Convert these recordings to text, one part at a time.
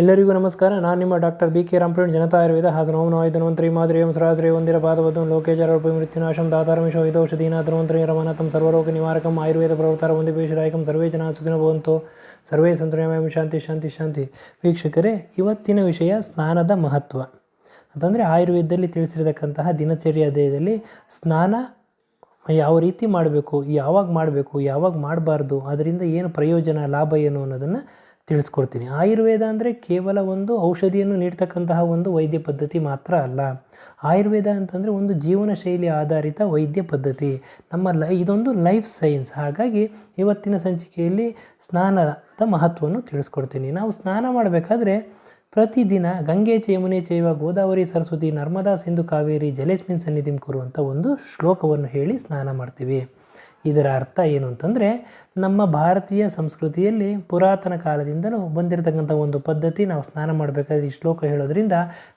ಎಲ್ಲರಿಗೂ ನಮಸ್ಕಾರ. ನಾನು ನಿಮ್ಮ ಡಾಕ್ಟರ್ ಬಿ ಕೆ ರಾಮ್ಪ್ರೇಣ್ ಜನತಾ ಆಯುರ್ವೇದ, ಹಾಸನ ಓಂ ನೋಯ್ ಧನ್ವಂತರಿ ಮಾಧುರಿ ಓಂ ಸರಾಸರಿ ಒಂದಿರ ಪಾದವದ್ದು ಉಪ ಮೃತ್ಯುನಾಶಂ ದಾತಾರಮಿಶೋ ಹಿತೌಷಧೀನ ಧನ್ವಂತರಿ ರಮನಾಥಂ, ಸರ್ವರೋಗ ನಿವಾರಕಂ, ಆಯುರ್ವೇದ ಪ್ರವರ್ತಾರ ಒಂದಿಪೇಶರಾಯಕಂ ಸರ್ವೇ ಜನ ಸುಖಿನ ಭವಂತು. ಸರ್ವೇ ಸಂತುರ್ಯಮಯಂ ಶಾಂತಿ ಶಾಂತಿ ಶಾಂತಿ. ವೀಕ್ಷಕರೇ, ಇವತ್ತಿನ ವಿಷಯ ಸ್ನಾನದ ಮಹತ್ವ. ಅಂತಂದರೆ ಆಯುರ್ವೇದದಲ್ಲಿ ತಿಳಿಸಿರತಕ್ಕಂತಹ ದಿನಚರ್ಯ ದೇಹದಲ್ಲಿ ಸ್ನಾನ ಯಾವ ರೀತಿ ಮಾಡಬೇಕು, ಯಾವಾಗ ಮಾಡಬೇಕು, ಯಾವಾಗ ಮಾಡಬಾರ್ದು, ಅದರಿಂದ ಏನು ಪ್ರಯೋಜನ, ಲಾಭ ಏನು ಅನ್ನೋದನ್ನು ತಿಳಿಸ್ಕೊಡ್ತೀನಿ. ಆಯುರ್ವೇದ ಅಂದರೆ ಕೇವಲ ಒಂದು ಔಷಧಿಯನ್ನು ನೀಡ್ತಕ್ಕಂತಹ ಒಂದು ವೈದ್ಯ ಪದ್ಧತಿ ಮಾತ್ರ ಅಲ್ಲ. ಆಯುರ್ವೇದ ಅಂತಂದರೆ ಒಂದು ಜೀವನ ಶೈಲಿ ಆಧಾರಿತ ವೈದ್ಯ ಪದ್ಧತಿ. ನಮ್ಮ ಲೈ, ಇದೊಂದು ಲೈಫ್ ಸೈನ್ಸ್. ಹಾಗಾಗಿ ಇವತ್ತಿನ ಸಂಚಿಕೆಯಲ್ಲಿ ಸ್ನಾನದ ಮಹತ್ವವನ್ನು ತಿಳಿಸ್ಕೊಡ್ತೀನಿ. ನಾವು ಸ್ನಾನ ಮಾಡಬೇಕಾದ್ರೆ ಪ್ರತಿದಿನ ಗಂಗೆ ಯಮುನೆ ಚೈವ ಗೋದಾವರಿ ಸರಸ್ವತಿ ನರ್ಮದಾ ಸಿಂಧು ಕಾವೇರಿ ಜಲೇಸ್ಮಿನ್ ಸನ್ನಿಧಿಂ ಕುರು ಒಂದು ಶ್ಲೋಕವನ್ನು ಹೇಳಿ ಸ್ನಾನ ಮಾಡ್ತೀವಿ. ಇದರ ಅರ್ಥ ಏನು ಅಂತಂದರೆ, ನಮ್ಮ ಭಾರತೀಯ ಸಂಸ್ಕೃತಿಯಲ್ಲಿ ಪುರಾತನ ಕಾಲದಿಂದಲೂ ಬಂದಿರತಕ್ಕಂಥ ಒಂದು ಪದ್ಧತಿ ನಾವು ಸ್ನಾನ ಮಾಡಬೇಕಾದ್ರೆ ಈ ಶ್ಲೋಕ ಹೇಳೋದ್ರಿಂದ,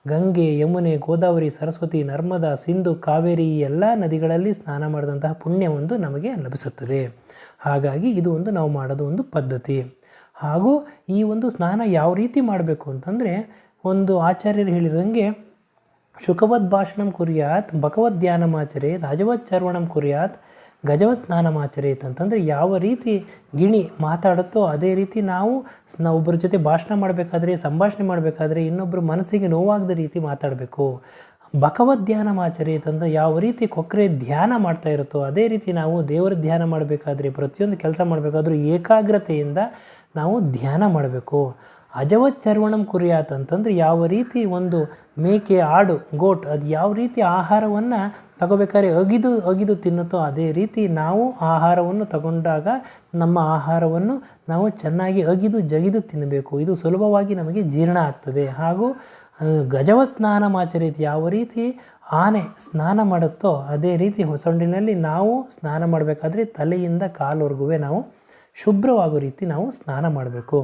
ಗಂಗೆ, ಯಮುನೆ, ಗೋದಾವರಿ, ಸರಸ್ವತಿ, ನರ್ಮದಾ, ಸಿಂಧು, ಕಾವೇರಿ ಎಲ್ಲ ನದಿಗಳಲ್ಲಿ ಸ್ನಾನ ಮಾಡಿದಂತಹ ಪುಣ್ಯ ಒಂದು ನಮಗೆ ಲಭಿಸುತ್ತದೆ. ಹಾಗಾಗಿ ಇದು ಒಂದು ನಾವು ಮಾಡೋದು ಒಂದು ಪದ್ಧತಿ. ಹಾಗೂ ಈ ಒಂದು ಸ್ನಾನ ಯಾವ ರೀತಿ ಮಾಡಬೇಕು ಅಂತಂದರೆ, ಒಂದು ಆಚಾರ್ಯರು ಹೇಳಿದಂಗೆ, ಶುಕವದ್ ಭಾಷಣಂ ಕುರಿಯಾತ್, ಭಗವದ್ ಧ್ಯಾನಮಾಚರೇತ್ ಅಜವತ್ ಚರ್ವಣಂ ಕುರ್ಯಾತ್ ಗಜವತ್ ಸ್ನಾನಮಾಚರೇತ್ ಅಂತಂದರೆ ಯಾವ ರೀತಿ ಗಿಣಿ ಮಾತಾಡುತ್ತೋ ಅದೇ ರೀತಿ ನಾವು ನಾವು ಒಬ್ಬರ ಜೊತೆ ಭಾಷಣ ಮಾಡಬೇಕಾದ್ರೆ, ಸಂಭಾಷಣೆ ಮಾಡಬೇಕಾದ್ರೆ ಇನ್ನೊಬ್ಬರ ಮನಸ್ಸಿಗೆ ನೋವಾಗದ ರೀತಿ ಮಾತಾಡಬೇಕು. ಭಗವದ್ ಧ್ಯಾನ ಅಂತ ಯಾವ ರೀತಿ ಕೊಕ್ಕರೆ ಧ್ಯಾನ ಮಾಡ್ತಾ ಇರುತ್ತೋ ಅದೇ ರೀತಿ ನಾವು ದೇವರ ಧ್ಯಾನ ಮಾಡಬೇಕಾದ್ರೆ, ಪ್ರತಿಯೊಂದು ಕೆಲಸ ಮಾಡಬೇಕಾದ್ರೂ ಏಕಾಗ್ರತೆಯಿಂದ ನಾವು ಧ್ಯಾನ ಮಾಡಬೇಕು. ಅಜವತ್ ಚರ್ವಣಂ ಕುರಿಯಾತ್ ಅಂತಂದರೆ ಯಾವ ರೀತಿ ಒಂದು ಮೇಕೆ ಆಡು, ಗೋಟ್, ಅದು ಯಾವ ರೀತಿ ಆಹಾರವನ್ನು ತಗೋಬೇಕಾದ್ರೆ ಅಗಿದು ಅಗಿದು ತಿನ್ನುತ್ತೋ ಅದೇ ರೀತಿ ನಾವು ಆಹಾರವನ್ನು ತಗೊಂಡಾಗ ನಮ್ಮ ಆಹಾರವನ್ನು ನಾವು ಚೆನ್ನಾಗಿ ಅಗಿದು, ಜಗಿದು ತಿನ್ನಬೇಕು. ಇದು ಸುಲಭವಾಗಿ ನಮಗೆ ಜೀರ್ಣ ಆಗ್ತದೆ. ಹಾಗೂ ಗಜವ ಸ್ನಾನ ಮಾಚರಿತಿ ಯಾವ ರೀತಿ ಆನೆ ಸ್ನಾನ ಮಾಡುತ್ತೋ ಅದೇ ರೀತಿ ಹೊಸೊಂಡಿನಲ್ಲಿ ನಾವು ಸ್ನಾನ ಮಾಡಬೇಕಾದ್ರೆ ತಲೆಯಿಂದ ಕಾಲುವರೆಗೂ ನಾವು ಶುಭ್ರವಾಗೋ ರೀತಿ ನಾವು ಸ್ನಾನ ಮಾಡಬೇಕು.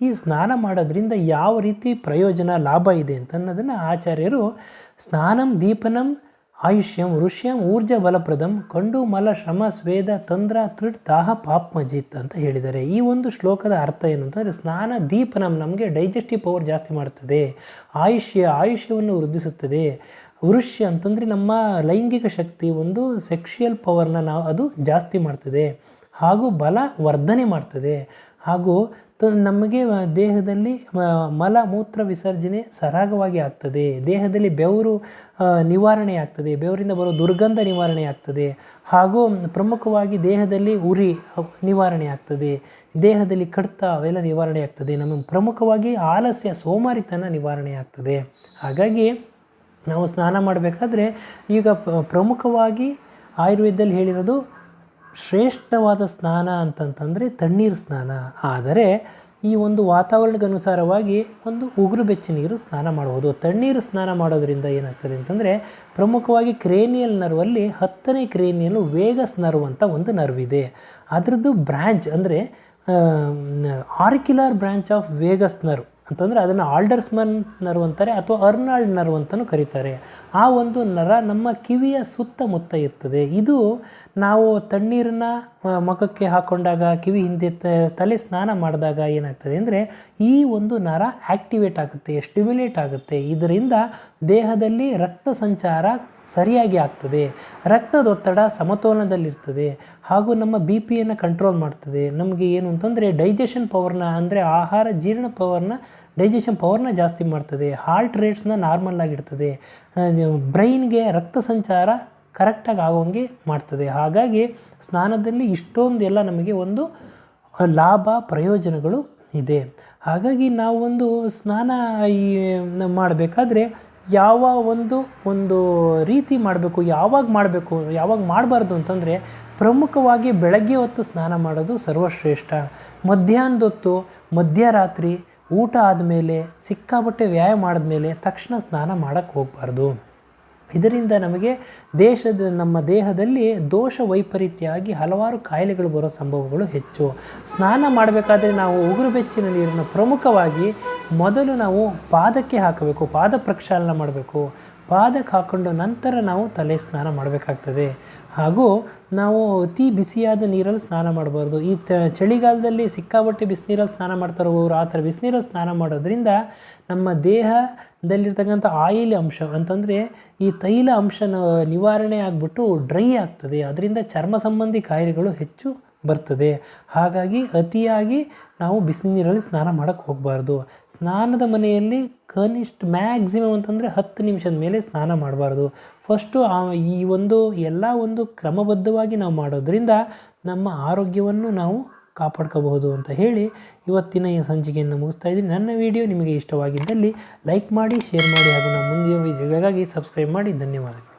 ಈ ಸ್ನಾನ ಮಾಡೋದ್ರಿಂದ ಯಾವ ರೀತಿ ಪ್ರಯೋಜನ ಲಾಭ ಇದೆ ಅಂತ ಅನ್ನೋದನ್ನು ಆಚಾರ್ಯರು ಸ್ನಾನಂ ದೀಪನಂ ಆಯುಷ್ಯಂ ಋಷ್ಯಂ ಊರ್ಜ ಬಲಪ್ರದಂ ಕಂಡು ಮಲ ಶ್ರಮ ಸ್ವೇದ ತಂದ್ರ ತೃಟ್ ದಾಹ ಪಾಪ್ಮಜಿತ್ ಅಂತ ಹೇಳಿದ್ದಾರೆ. ಈ ಒಂದು ಶ್ಲೋಕದ ಅರ್ಥ ಏನು ಅಂತಂದರೆ ಸ್ನಾನ ದೀಪನಂ ನಮಗೆ ಡೈಜೆಸ್ಟಿವ್ ಪವರ್ ಜಾಸ್ತಿ ಮಾಡುತ್ತದೆ ಆಯುಷ್ಯ ಆಯುಷ್ಯವನ್ನು ವೃದ್ಧಿಸುತ್ತದೆ. ವೃಷ್ಯ ಅಂತಂದರೆ ನಮ್ಮ ಲೈಂಗಿಕ ಶಕ್ತಿ ಒಂದು ಸೆಕ್ಷುಯಲ್ ಪವರ್ನ ನಾವು ಅದು ಜಾಸ್ತಿ ಮಾಡ್ತದೆ. ಹಾಗೂ ಬಲ ವರ್ಧನೆ ಮಾಡ್ತದೆ. ಹಾಗೂ ತ, ನಮಗೆ ದೇಹದಲ್ಲಿ ಮಲ, ಮೂತ್ರ ವಿಸರ್ಜನೆ ಸರಾಗವಾಗಿ ಆಗ್ತದೆ. ದೇಹದಲ್ಲಿ ಬೆವರು ನಿವಾರಣೆ ಆಗ್ತದೆ. ಬೆವರಿಂದ ಬರೋ ದುರ್ಗಂಧ ನಿವಾರಣೆ ಆಗ್ತದೆ. ಹಾಗೂ ಪ್ರಮುಖವಾಗಿ ದೇಹದಲ್ಲಿ ಉರಿ ನಿವಾರಣೆ ಆಗ್ತದೆ. ದೇಹದಲ್ಲಿ ಕಡ್ತ ಅವೆಲ್ಲ ನಿವಾರಣೆ ಆಗ್ತದೆ. ನಮ್ಮ ಪ್ರಮುಖವಾಗಿ ಆಲಸ್ಯ, ಸೋಮಾರಿತನ ನಿವಾರಣೆ ಆಗ್ತದೆ. ಹಾಗಾಗಿ ನಾವು ಸ್ನಾನ ಮಾಡಬೇಕಾದ್ರೆ ಈಗ ಪ್ರಮುಖವಾಗಿ ಆಯುರ್ವೇದದಲ್ಲಿ ಹೇಳಿರೋದು ಶ್ರೇಷ್ಠವಾದ ಸ್ನಾನ ಅಂತಂತಂದರೆ ತಣ್ಣೀರು ಸ್ನಾನ. ಆದರೆ ಈ ಒಂದು ವಾತಾವರಣಕ್ಕೆ ಅನುಸಾರವಾಗಿ ಒಂದು ಉಗುರು ಬೆಚ್ಚ ನೀರು ಸ್ನಾನ ಮಾಡಬಹುದು ತಣ್ಣೀರು ಸ್ನಾನ ಮಾಡೋದರಿಂದ ಏನಾಗ್ತದೆ ಅಂತಂದರೆ ಪ್ರಮುಖವಾಗಿ ಕ್ರೇನಿಯಲ್ ನರ್ವಲ್ಲಿ ಹತ್ತನೇ ಕ್ರೇನಿಯಲ್ ವೇಗಸ್ ನರ್ವ್ ಒಂದು ನರ್ವ್ ಇದೆ ಅದರದ್ದು ಬ್ರ್ಯಾಂಚ್ ಅಂದರೆ auricular branch of vagus nerve. ಅಂತಂದರೆ ಅದನ್ನು ಆಲ್ಡರ್ಸ್ಮನ್ ನರ್ವ್ ಅಂತಾರೆ ಅಥವಾ ಅರ್ನಾಲ್ಡ್ ನರ್ವ್ ಅಂತಲೂ ಕರೀತಾರೆ. ಆ ಒಂದು ನರ ನಮ್ಮ ಕಿವಿಯ ಸುತ್ತಮುತ್ತ ಇರ್ತದೆ. ಇದು ನಾವು ತಣ್ಣೀರನ್ನು ಮುಖಕ್ಕೆ ಹಾಕ್ಕೊಂಡಾಗ ಕಿವಿ ಹಿಂದೆ ತಲೆ ಸ್ನಾನ ಮಾಡಿದಾಗ ಏನಾಗ್ತದೆ ಅಂದರೆ ಈ ಒಂದು ನರ ಆ್ಯಕ್ಟಿವೇಟ್ ಆಗುತ್ತೆ, ಸ್ಟಿಮ್ಯುಲೇಟ್ ಆಗುತ್ತೆ. ಇದರಿಂದ ದೇಹದಲ್ಲಿ ರಕ್ತ ಸಂಚಾರ ಸರಿಯಾಗಿ ಆಗ್ತದೆ. ರಕ್ತದೊತ್ತಡ ಸಮತೋಲನದಲ್ಲಿರ್ತದೆ. ಹಾಗೂ ನಮ್ಮ ಬಿ ಪಿಯನ್ನು ಕಂಟ್ರೋಲ್ ಮಾಡ್ತದೆ. ನಮಗೆ ಏನು ಅಂತಂದರೆ ಡೈಜೆಷನ್ ಪವರ್ನ ಅಂದರೆ ಆಹಾರ ಜೀರ್ಣ ಪವರ್ನ ಡೈಜೆಷನ್ ಪವರ್ನ ಜಾಸ್ತಿ ಮಾಡ್ತದೆ. ಹಾರ್ಟ್ ರೇಟ್ಸ್ನ ನಾರ್ಮಲ್ ಆಗಿರ್ತದೆ. ಬ್ರೈನ್ಗೆ ರಕ್ತ ಸಂಚಾರ ಕರೆಕ್ಟಾಗಿ ಆಗೋಂಗೆ ಮಾಡ್ತದೆ. ಹಾಗಾಗಿ ಸ್ನಾನದಲ್ಲಿ ಇಷ್ಟೊಂದೆಲ್ಲ ನಮಗೆ ಒಂದು ಲಾಭ, ಪ್ರಯೋಜನಗಳು ಇದೆ. ಹಾಗಾಗಿ ನಾವು ಒಂದು ಸ್ನಾನ ಈ ಮಾಡಬೇಕಾದ್ರೆ ಯಾವ ಒಂದು ಒಂದು ರೀತಿ ಮಾಡಬೇಕು, ಯಾವಾಗ ಮಾಡಬೇಕು, ಯಾವಾಗ ಮಾಡಬಾರ್ದು ಅಂತಂದರೆ ಪ್ರಮುಖವಾಗಿ ಬೆಳಗ್ಗೆ ಹೊತ್ತು ಸ್ನಾನ ಮಾಡೋದು ಸರ್ವಶ್ರೇಷ್ಠ. ಮಧ್ಯಾಹ್ನದೊತ್ತು, ಮಧ್ಯರಾತ್ರಿ ಊಟ ಆದಮೇಲೆ ಸಿಕ್ಕಾಬಟ್ಟೆ ವ್ಯಾಯಾಮ ಮಾಡಿದ್ಮೇಲೆ ತಕ್ಷಣ ಸ್ನಾನ ಮಾಡೋಕ್ಕೆ ಹೋಗಬಾರ್ದು. ಇದರಿಂದ ನಮಗೆ ದೇಶದ, ನಮ್ಮ ದೇಹದಲ್ಲಿ ದೋಷ ವೈಪರೀತ್ಯ ಆಗಿ ಹಲವಾರು ಕಾಯಿಲೆಗಳು ಬರೋ ಸಂಭವಗಳು ಹೆಚ್ಚು. ಸ್ನಾನ ಮಾಡಬೇಕಾದ್ರೆ ನಾವು ಉಗುರು ಬೆಚ್ಚಿನ ನೀರನ್ನು ಪ್ರಮುಖವಾಗಿ ಮೊದಲು ನಾವು ಪಾದಕ್ಕೆ ಹಾಕಬೇಕು, ಪಾದ ಪ್ರಕ್ಷಾಲನ ಮಾಡಬೇಕು. ಪಾದಕ್ಕೆ ಹಾಕ್ಕೊಂಡು ನಂತರ ನಾವು ತಲೆ ಸ್ನಾನ ಮಾಡಬೇಕಾಗ್ತದೆ. ಹಾಗೂ ನಾವು ಅತಿ ಬಿಸಿಯಾದ ನೀರಲ್ಲಿ ಸ್ನಾನ ಮಾಡಬಾರ್ದು. ಈ ಚಳಿಗಾಲದಲ್ಲಿ ಸಿಕ್ಕಾಬಟ್ಟೆ ಬಿಸಿನೀರಲ್ಲಿ ಸ್ನಾನ ಮಾಡ್ತಾರೆ ಅವರು ಆ ಥರ ಬಿಸಿನೀರಲ್ಲಿ ಸ್ನಾನ ಮಾಡೋದ್ರಿಂದ ನಮ್ಮ ದೇಹದಲ್ಲಿರ್ತಕ್ಕಂಥ ಆಯಿಲ್ ಅಂಶ, ಅಂತಂದರೆ ಈ ತೈಲ ಅಂಶ ನಿವಾರಣೆ ಆಗಿಬಿಟ್ಟು ಡ್ರೈ ಆಗ್ತದೆ. ಅದರಿಂದ ಚರ್ಮ ಸಂಬಂಧಿ ಕಾಯಿಲೆಗಳು ಹೆಚ್ಚು ಬರ್ತದೆ. ಹಾಗಾಗಿ ಅತಿಯಾಗಿ ನಾವು ಬಿಸಿ ನೀರಲ್ಲಿ ಸ್ನಾನ ಮಾಡೋಕ್ಕೆ ಹೋಗಬಾರ್ದು. ಸ್ನಾನದ ಮನೆಯಲ್ಲಿ ಕನಿಷ್ಠ ಮ್ಯಾಕ್ಸಿಮಮ್ ಅಂತಂದರೆ ಹತ್ತು ನಿಮಿಷದ ಮೇಲೆ ಸ್ನಾನ ಮಾಡಬಾರ್ದು. ಫಸ್ಟು ಈ ಒಂದು ಎಲ್ಲ ಒಂದು ಕ್ರಮಬದ್ಧವಾಗಿ ನಾವು ಮಾಡೋದರಿಂದ ನಮ್ಮ ಆರೋಗ್ಯವನ್ನು ನಾವು ಕಾಪಾಡ್ಕೋಬಹುದು ಅಂತ ಹೇಳಿ ಇವತ್ತಿನ ಈ ಸಂಚಿಕೆಯನ್ನು ಮುಗಿಸ್ತಾ ಇದ್ದೀನಿ. ನನ್ನ ವಿಡಿಯೋ ನಿಮಗೆ ಇಷ್ಟವಾಗಿದ್ದಲ್ಲಿ ಲೈಕ್ ಮಾಡಿ, ಶೇರ್ ಮಾಡಿ ಹಾಗೂ ನಮ್ಮ ಮುಂದಿನ ವಿಡಿಯೋಗಾಗಿ ಸಬ್ಸ್ಕ್ರೈಬ್ ಮಾಡಿ. ಧನ್ಯವಾದಗಳು.